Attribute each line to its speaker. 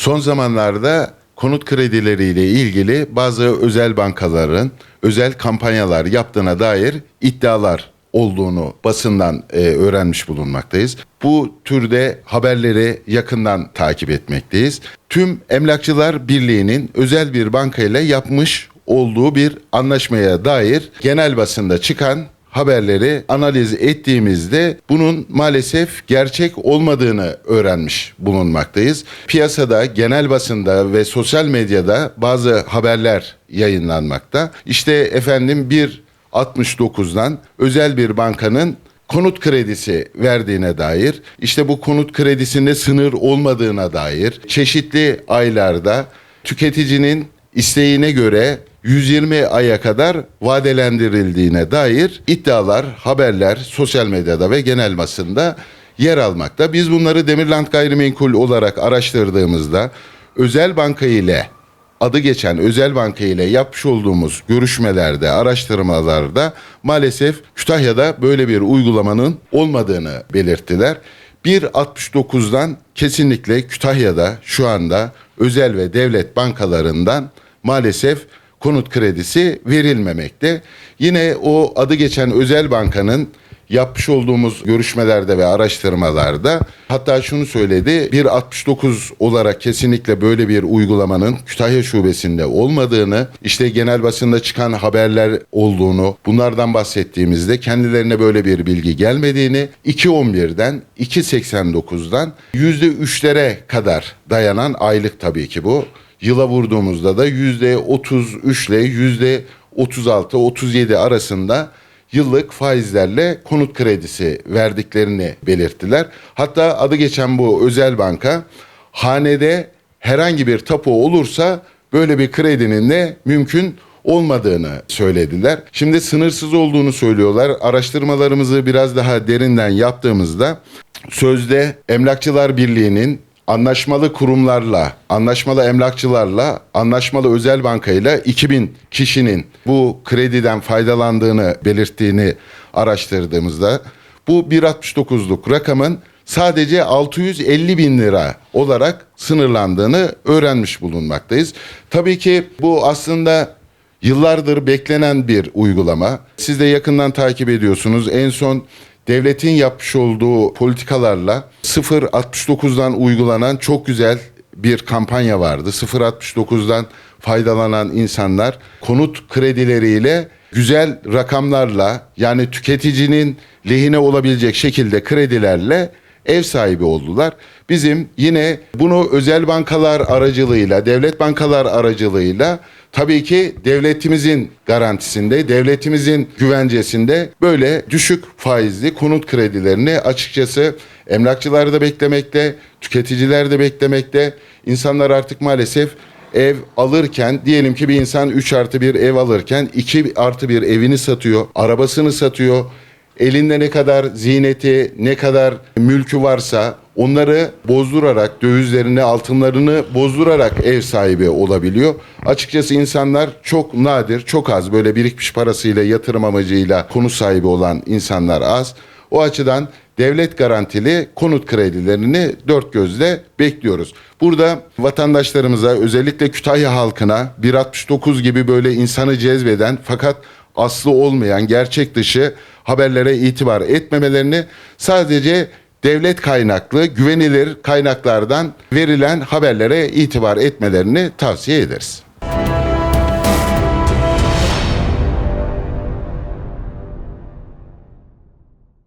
Speaker 1: son zamanlarda konut kredileriyle ilgili bazı özel bankaların özel kampanyalar yaptığına dair iddialar olduğunu basından e, öğrenmiş bulunmaktayız. Bu türde haberleri yakından takip etmekteyiz. Tüm Emlakçılar Birliği'nin özel bir bankayla yapmış olduğu bir anlaşmaya dair genel basında çıkan haberleri analiz ettiğimizde bunun maalesef gerçek olmadığını öğrenmiş bulunmaktayız. Piyasada, genel basında ve sosyal medyada bazı haberler yayınlanmakta. İşte efendim bir 69'dan özel bir bankanın konut kredisi verdiğine dair, işte bu konut kredisinde sınır olmadığına dair, çeşitli aylarda tüketicinin isteğine göre 120 aya kadar vadelendirildiğine dair iddialar, haberler sosyal medyada ve genel basında yer almakta. Biz bunları Demirland Gayrimenkul olarak araştırdığımızda özel banka ile adı geçen özel banka ile yapmış olduğumuz görüşmelerde, araştırmalarda maalesef Kütahya'da böyle bir uygulamanın olmadığını belirttiler. 1.69'dan kesinlikle Kütahya'da şu anda özel ve devlet bankalarından maalesef konut kredisi verilmemekte. Yine o adı geçen özel bankanın yapmış olduğumuz görüşmelerde ve araştırmalarda hatta şunu söyledi 1.69 olarak kesinlikle böyle bir uygulamanın Kütahya şubesinde olmadığını işte genel basında çıkan haberler olduğunu bunlardan bahsettiğimizde kendilerine böyle bir bilgi gelmediğini 2.11'den 2.89'dan %3'lere kadar dayanan aylık tabii ki bu yıla vurduğumuzda da %33 ile %36-37 arasında yıllık faizlerle konut kredisi verdiklerini belirttiler. Hatta adı geçen bu özel banka hanede herhangi bir tapu olursa böyle bir kredinin de mümkün olmadığını söylediler. Şimdi sınırsız olduğunu söylüyorlar. Araştırmalarımızı biraz daha derinden yaptığımızda sözde Emlakçılar Birliği'nin anlaşmalı kurumlarla, anlaşmalı emlakçılarla, anlaşmalı özel bankayla 2000 kişinin bu krediden faydalandığını belirttiğini araştırdığımızda bu 1.69'luk rakamın sadece 650 bin lira olarak sınırlandığını öğrenmiş bulunmaktayız. Tabii ki bu aslında yıllardır beklenen bir uygulama. Siz de yakından takip ediyorsunuz. En son devletin yapmış olduğu politikalarla 0.69'dan uygulanan çok güzel bir kampanya vardı. 0.69'dan faydalanan insanlar konut kredileriyle güzel rakamlarla yani tüketicinin lehine olabilecek şekilde kredilerle ev sahibi oldular. Bizim yine bunu özel bankalar aracılığıyla, devlet bankalar aracılığıyla tabii ki devletimizin garantisinde, devletimizin güvencesinde böyle düşük faizli konut kredilerini açıkçası emlakçılar da beklemekte, tüketiciler de beklemekte. İnsanlar artık maalesef ev alırken diyelim ki bir insan 3 artı bir ev alırken 2 artı bir evini satıyor, arabasını satıyor, elinde ne kadar ziyneti, ne kadar mülkü varsa onları bozdurarak, dövizlerini, altınlarını bozdurarak ev sahibi olabiliyor. Açıkçası insanlar çok nadir, çok az böyle birikmiş parasıyla, yatırım amacıyla konut sahibi olan insanlar az. O açıdan devlet garantili konut kredilerini dört gözle bekliyoruz. Burada vatandaşlarımıza özellikle Kütahya halkına 1.69 gibi böyle insanı cezbeden fakat aslı olmayan gerçek dışı haberlere itibar etmemelerini sadece devlet kaynaklı güvenilir kaynaklardan verilen haberlere itibar etmelerini tavsiye ederiz.